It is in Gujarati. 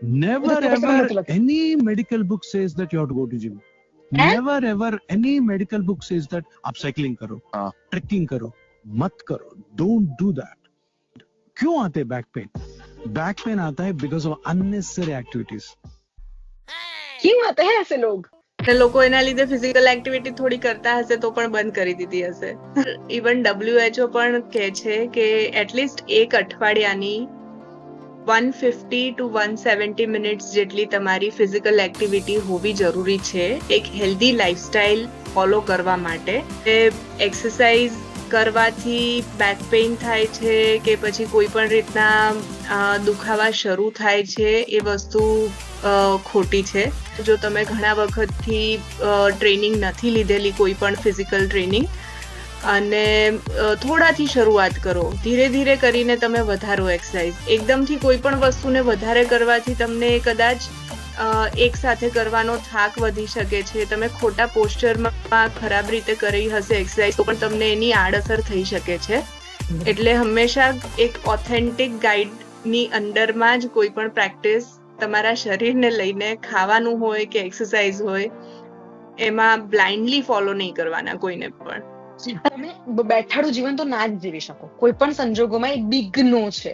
Never તો પુસ્તકમાં ever નથી લખ્યું. any medical book says that you have to go to gym. Eh? Never ever any medical book says that आप साइकिलिंग करो हाँ. ट्रेकिंग करो मत करो डोंट डू दैट क्यों आते हैं बैक पेन बैक पेन आता है बिकॉज ऑफ अननेसेसरी एक्टिविटीज क्यों आते हैं ऐसे लोग અને લોકો એના લીધે ફિઝિકલ એક્ટિવિટી થોડી કરતા હશે તો પણ બંધ કરી દીધી હશે ઇવન ડબ્લ્યુએચઓ પણ કહે છે કે એટલીસ્ટ એક અઠવાડિયાની one fifty to one seventy minutes જેટલી તમારી ફિઝિકલ એક્ટિવિટી હોવી જરૂરી છે. એક હેલ્ધી લાઈફસ્ટાઈલ ફોલો કરવા માટે. એ એક્સરસાઇઝ કરવાથી બેક પેઇન થાય છે કે પછી કોઈ પણ રીતના દુખાવા શરૂ થાય છે એ વસ્તુ ખોટી છે. જો તમે ઘણા વખતથી ટ્રેનિંગ નથી લીધેલી કોઈ પણ ફિઝિકલ ટ્રેનિંગ અને થોડાથી શરૂઆત કરો. ધીરે ધીરે કરીને તમે વધારો એક્સરસાઇઝ એકદમથી કોઈ પણ વસ્તુને વધારે કરવાથી તમને કદાચ એક સાથે કરવાનો થાક વધી શકે છે. તમે ખોટા પોસ્ચરમાં ખરાબ રીતે કરી હશે એક્સરસાઇઝ તો પણ તમને એની આડઅસર થઈ શકે છે. એટલે હંમેશા એક ઓથેન્ટિક ગાઈડની અંડરમાં જ કોઈ પણ પ્રેક્ટિસ તમારા શરીરને લઈને ખાવાનું હોય કે એક્સરસાઇઝ હોય એમાં બ્લાઇન્ડલી ફોલો નહીં કરવાના કોઈને પણ. તમે બેઠાડું જીવન તો ના જ જીવી શકો. કોઈ પણ સંજોગોમાં એક બિગ નો છે.